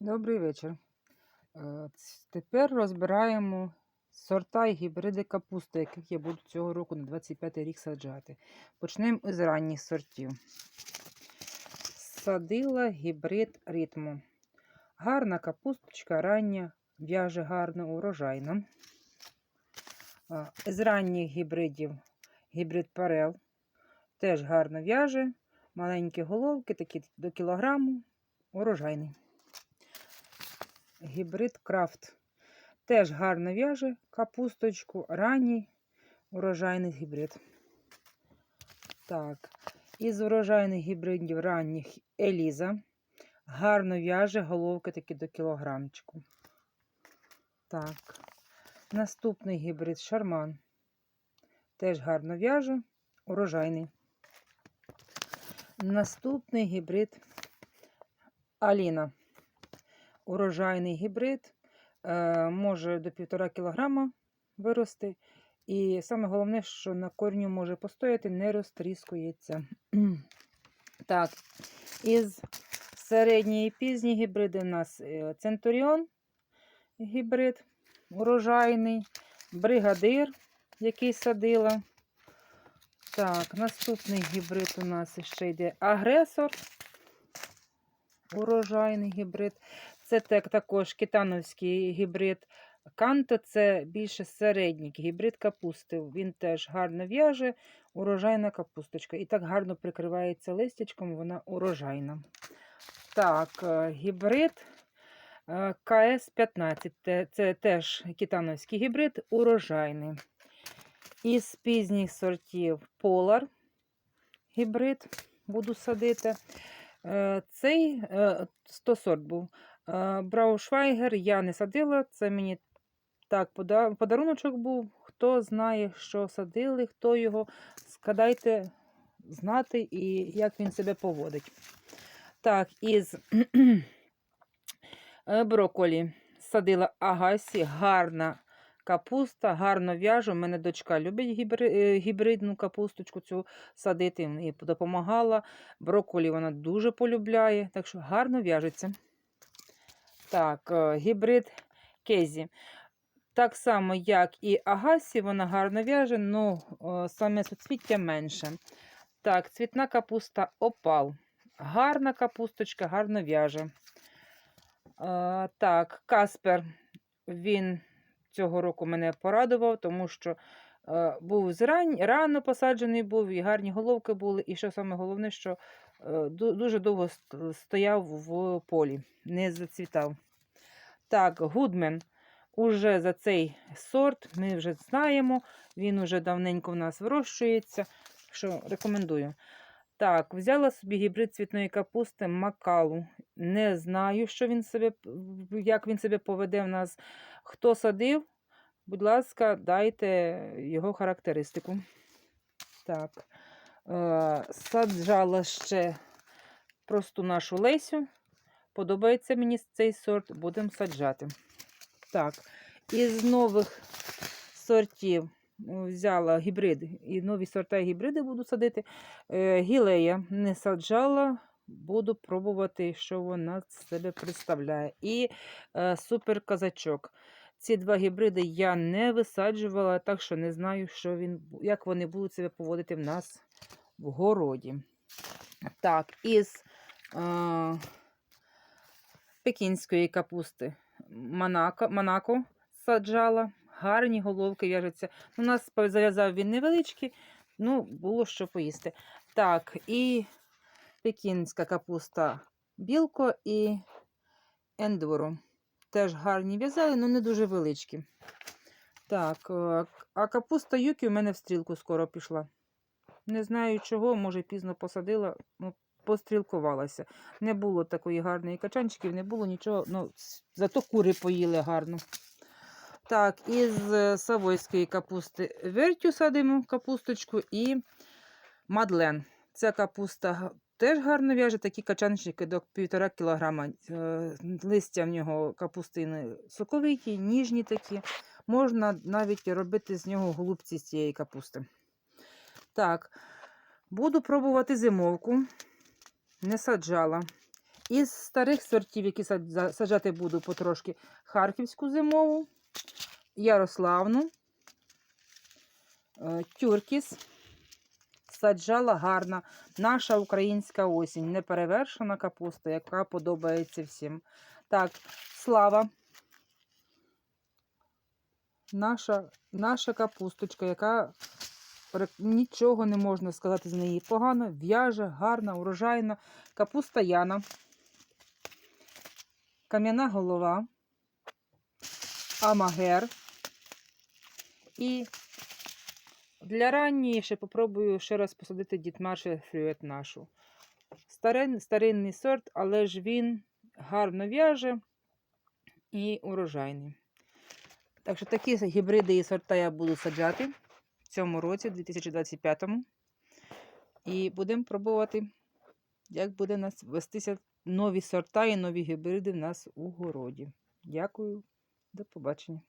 Добрий вечір. Е, Тепер розбираємо сорта і гібриди капусти, яких я буду цього року на 25 й рік саджати. Почнемо із ранніх сортів. Садила гібрид ритму. Гарна капусточка, рання, в'яже гарно, урожайна. Е, З ранніх гібридів гібрид парел. Теж гарно в'яже, маленькі головки, такі до кілограму, урожайний. Гібрид крафт. Теж гарно в'яже капусточку, ранній урожайний гібрид. Так, із урожайних гібридів ранніх Еліза. Гарно в'яже головки такі до кілограмчику. Так. Наступний гібрид Шарман. Теж гарно в'яже, урожайний. Наступний гібрид Аліна урожайний гібрид, е, може до 1,5 кг вирости. І саме головне, що на корню може постояти, не розтріскується. Так, із середньої і пізні гібриди у нас е, Центуріон гібрид урожайний, бригадир, який садила. Так, наступний гібрид у нас ще йде агресор. Урожайний гібрид. Це так, також китановський гібрид канто, це більше середній гібрид капусти. Він теж гарно в'яже, урожайна капусточка. І так гарно прикривається листячком, вона урожайна. Так, е, гібрид е, КС-15. Те- Це теж китановський гібрид, урожайний. Із пізніх сортів Polar гібрид буду садити. Е, Цей е, 100 сорт був. Браушвайгер я не садила, це мені так подаруночок був. Хто знає, що садили, хто його, складайте знати і як він себе поводить. Так, із е, броколі садила агасі, гарна капуста, гарно в'яжу. У мене дочка любить е, гібридну капусточку цю садити і допомагала. Брокколі вона дуже полюбляє, так що гарно в'яжеться. Так, е, гібрид кезі. Так само, як і агасі, вона гарно в'яже, але саме суцвіття менше. Так, цвітна капуста опал. Гарна капусточка, гарно в'яже. Е, Так, Каспер, він цього року мене порадував, тому що е, був зрань, рано посаджений був, і гарні головки були. І що саме головне, що дуже довго стояв в полі, не зацвітав. Так, Гудмен. Уже за цей сорт ми вже знаємо, він уже давненько в нас вирощується, що рекомендую. Так, взяла собі гібрид цвітної капусти Макалу. Не знаю, що він себе, як він себе поведе в нас. Хто садив, будь ласка, дайте його характеристику. Так, е, саджала ще просту нашу Лесю. Подобається мені цей сорт, будемо саджати. Так, із нових сортів взяла гібрид, і нові сорта і гібриди буду садити. Е, Гілея не саджала, буду пробувати, що вона з себе представляє. І е, супер казачок. Ці два гібриди я не висаджувала, так що не знаю, що він, як вони будуть себе поводити в нас в городі. Так, із е, пекінської капусти Монако, Монако саджала. Гарні головки в'яжуться. У нас зав'язав він невеличкий, ну, було що поїсти. Так, і пекінська капуста білко і ендуру. Теж гарні в'язали, але не дуже величкі. Так, е, а капуста юкі у мене в стрілку скоро пішла. Не знаю чого, може пізно посадила, ну, пострілкувалася. Не було такої гарної качанчиків, не було нічого. Ну, зато кури поїли гарно. Так, із е, савойської капусти вертю садимо капусточку і мадлен. Ця капуста теж гарно в'яже, такі качанчики до 1,5 кг. Листя в нього капустини соковиті, ніжні такі. Можна навіть робити з нього голубці з цієї капусти. Так, буду пробувати зимовку. Не саджала. Із старих сортів, які саджати буду потрошки, Харківську зимову, Ярославну, е, Тюркіс. Саджала гарна наша українська осінь, неперевершена капуста, яка подобається всім. Так, слава. Наша, наша капусточка, яка нічого не можна сказати з неї. Погано, в'яже, гарна, урожайна. Капуста Яна. Кам'яна голова. Амагер. І для ранньої ще попробую ще раз посадити дітмарше фрюет нашу. Старин, старинний сорт, але ж він гарно в'яже і урожайний. Так що такі гібриди і сорта я буду саджати в цьому році, 2025. І будемо пробувати, як буде у нас вестися нові сорта і нові гібриди в нас у городі. Дякую, до побачення.